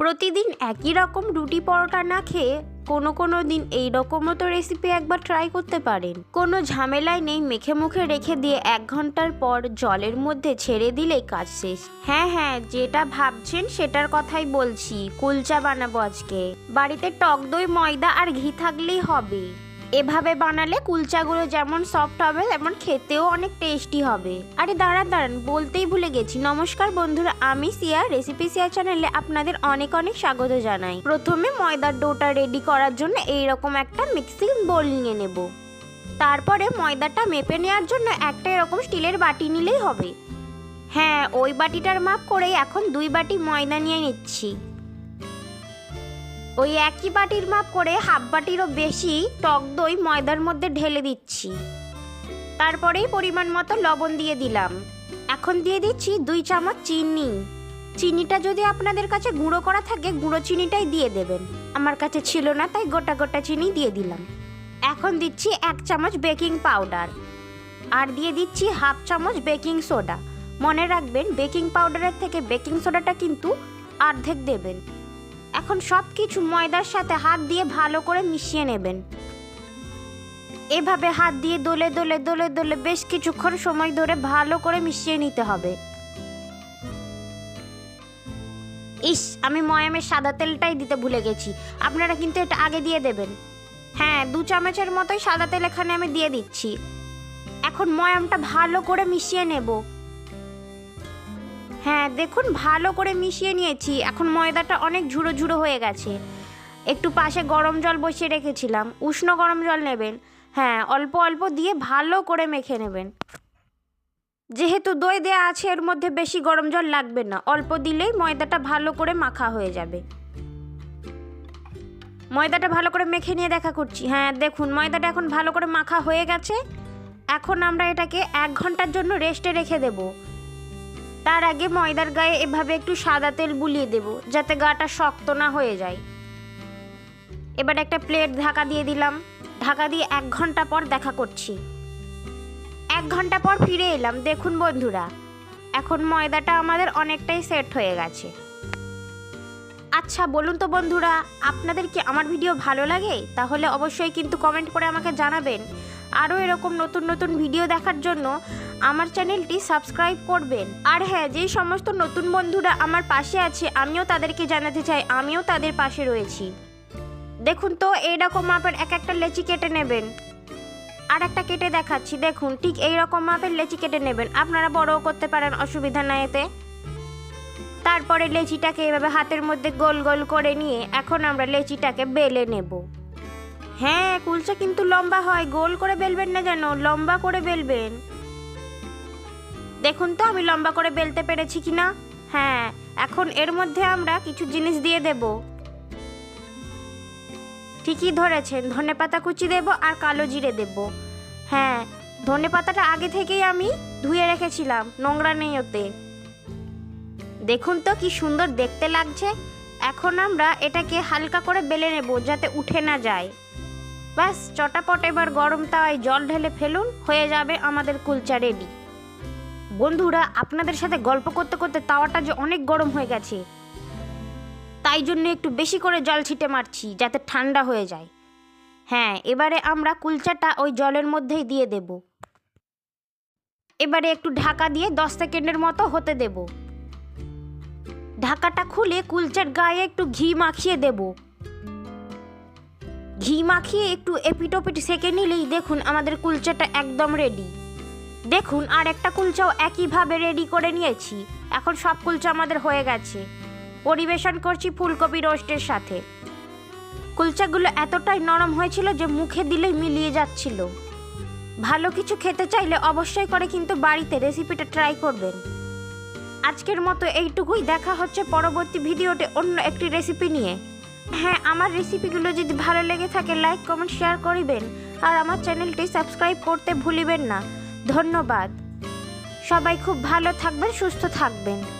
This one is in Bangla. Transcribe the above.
প্রতিদিন একই রকম রুটি পরোটা না খেয়ে কোনো কোনো দিন এই রকমও তো রেসিপি একবার ট্রাই করতে পারেন। কোনো ঝামেলায় নেই, মেখে মুখে রেখে দিয়ে এক ঘণ্টার পর জলের মধ্যে ছেড়ে দিলেই কাজ শেষ। হ্যাঁ হ্যাঁ যেটা ভাবছেন সেটার কথাই বলছি। কুলচা বানাবো আজকে। বাড়িতে টক দই, ময়দা আর ঘি থাকলেই হবে। এভাবে বানালে কুলচাগুলো যেমন সফট হবে, তেমন খেতেও অনেক টেস্টি হবে। আরে দাঁড়ান দাঁড়ান, বলতেই ভুলে গেছি। নমস্কার বন্ধুরা, আমি সিয়া রেসিপি সিয়া চ্যানেলে আপনাদের অনেক অনেক স্বাগত জানাই। প্রথমে ময়দার ডোটা রেডি করার জন্য এইরকম একটা মিক্সিং বোল নিয়ে নেব। তারপরে ময়দাটা মেপে নেওয়ার জন্য একটা এরকম স্টিলের বাটি নিলেই হবে। হ্যাঁ ওই বাটিটার মাপ করেই এখন দুই বাটি ময়দা নিয়ে নিচ্ছি। ওই একই বাটির মাপ করে হাফ বাটিরও বেশি টক দই ময়দার মধ্যে ঢেলে দিচ্ছি। তারপরেই পরিমাণ মতো লবণ দিয়ে দিলাম। এখন দিয়ে দিচ্ছি দুই চামচ চিনি। চিনিটা যদি আপনাদের কাছে গুঁড়ো করা থাকে, গুঁড়ো চিনিটাই দিয়ে দেবেন। আমার কাছে ছিল না, তাই গোটা গোটা চিনি দিয়ে দিলাম। এখন দিচ্ছি এক চামচ বেকিং পাউডার। আর দিয়ে দিচ্ছি হাফ চামচ বেকিং সোডা। মনে রাখবেন, বেকিং পাউডারের থেকে বেকিং সোডাটা কিন্তু অর্ধেক দেবেন। এখন সব কিছু ময়দার সাথে হাত দিয়ে ভালো করে মিশিয়ে নেবেন। এভাবে হাত দিয়ে দোলে দোলে দোলে দোলে বেশ কিছুক্ষণ সময় ধরে ভালো করে মিশিয়ে নিতে হবে। ইস, আমি ময়ামের সাদা তেলটাই দিতে ভুলে গেছি। আপনারা কিন্তু এটা আগে দিয়ে দেবেন। হ্যাঁ দু চামচের মতোই সাদা তেল এখানে আমি দিয়ে দিচ্ছি। এখন ময়ামটা ভালো করে মিশিয়ে নেব। হ্যাঁ দেখুন, ভালো করে মিশিয়ে নিয়েছি। এখন ময়দাটা অনেক ঝুড়ো ঝুড়ো হয়ে গেছে। একটু পাশে গরম জল বসিয়ে রেখেছিলাম। উষ্ণ গরম জল নেবেন। হ্যাঁ অল্প অল্প দিয়ে ভালো করে মেখে নেবেন। যেহেতু দই দেয়া আছে, এর মধ্যে বেশি গরম জল লাগবে না। অল্প দিলেই ময়দাটা ভালো করে মাখা হয়ে যাবে। ময়দাটা ভালো করে মেখে নিয়ে দেখা করছি। হ্যাঁ দেখুন, ময়দাটা এখন ভালো করে মাখা হয়ে গেছে। এখন আমরা এটাকে এক ঘণ্টার জন্য রেস্টে রেখে দেবো। তার আগে ময়দার গায়ে এভাবে একটু সাদা তেল বুলিয়ে দেব, যাতে গাটা শক্ত না হয়ে যায়। এবার একটা প্লেট ঢাকা দিয়ে দিলাম। ঢাকা দিয়ে এক ঘণ্টা পর দেখা করছি। এক ঘণ্টা পর ফিরে এলাম, দেখুন বন্ধুরা, এখন ময়দাটা আমাদের অনেকটাই সেট হয়ে গেছে। আচ্ছা বলুন তো বন্ধুরা, আপনাদের কি আমার ভিডিও ভালো লাগে? তাহলে অবশ্যই কিন্তু কমেন্ট করে আমাকে জানাবেন। আরও এরকম নতুন নতুন ভিডিও দেখার জন্য আমার চ্যানেলটি সাবস্ক্রাইব করবেন। আর হ্যাঁ যেই সমস্ত নতুন বন্ধুরা আমার পাশে আছে, আমিও তাদেরকে জানাতে চাই, আমিও তাদের পাশে রয়েছি। দেখুন তো, এইরকম মাপের এক একটা লেচি কেটে নেবেন। আর একটা কেটে দেখাচ্ছি, দেখুন, ঠিক এই রকম মাপের লেচি কেটে নেবেন। আপনারা বড়ও করতে পারেন, অসুবিধা নাই এতে। তারপরে লেচিটাকে এভাবে হাতের মধ্যে গোল গোল করে নিয়ে এখন আমরা লেচিটাকে বেলে নেব। হ্যাঁ কুলচা কিন্তু লম্বা হয়। গোল করে বেলবেন না যেন? লম্বা করে বেলবেন। দেখুন তো, আমি লম্বা করে বেলতে পেরেছি কি না? হ্যাঁ এখন এর মধ্যে আমরা কিছু জিনিস দিয়ে দেব। ঠিকই ধরেছেন, ধনে পাতা কুচি দেব আর কালো জিরে দেব। হ্যাঁ ধনে পাতাটা আগে থেকেই আমি ধুয়ে রেখেছিলাম, নোংরা নেই ওতে। দেখুন তো, কি সুন্দর দেখতে লাগছে। এখন আমরা এটাকে হালকা করে বেলে নেব, যাতে উঠে না যায়। ব্যাস চটাপট এবার গরম তাওয়ায় জল ঢেলে ফেলুন, হয়ে যাবে আমাদের কুলচা রেডি। বন্ধুরা, আপনাদের সাথে গল্প করতে করতে তাওয়াটা যে অনেক গরম হয়ে গেছে, তাই জন্য একটু বেশি করে জল ছিটে মারছি, যাতে ঠান্ডা হয়ে যায়। হ্যাঁ এবারে আমরা কুলচাটা ওই জলের মধ্যেই দিয়ে দেব। এবারে একটু ঢাকা দিয়ে দশ সেকেন্ডের মতো হতে দেব। ঢাকাটা খুলে কুলচার গায়ে একটু ঘি মাখিয়ে দেব। ঘি মাখিয়ে একটু এপিটোপিট সেকে নিলেই দেখুন আমাদের কুলচাটা একদম রেডি দেখুন, আর একটা কুলচাও একইভাবে রেডি করে নিয়েছি। এখন সব কুলচা আমাদের হয়ে গেছে। পরিবেশন করছি ফুলকপি রোস্টের সাথে। কুলচাগুলো এতটাই নরম হয়েছিল যে মুখে দিলেই মিলিয়ে যাচ্ছিল। ভালো কিছু খেতে চাইলে অবশ্যই করে কিন্তু বাড়িতে রেসিপিটা ট্রাই করবেন। আজকের মতো এইটুকুই। দেখা হচ্ছে পরবর্তী ভিডিওতে অন্য একটি রেসিপি নিয়ে। হ্যাঁ আমার রেসিপিগুলো যদি ভালো লেগে থাকে লাইক কমেন্ট শেয়ার করিবেন। আর আমার চ্যানেলটি সাবস্ক্রাইব করতে ভুলিবেন না। ধন্যবাদ। সবাই খুব ভালো থাকবেন, সুস্থ থাকবেন।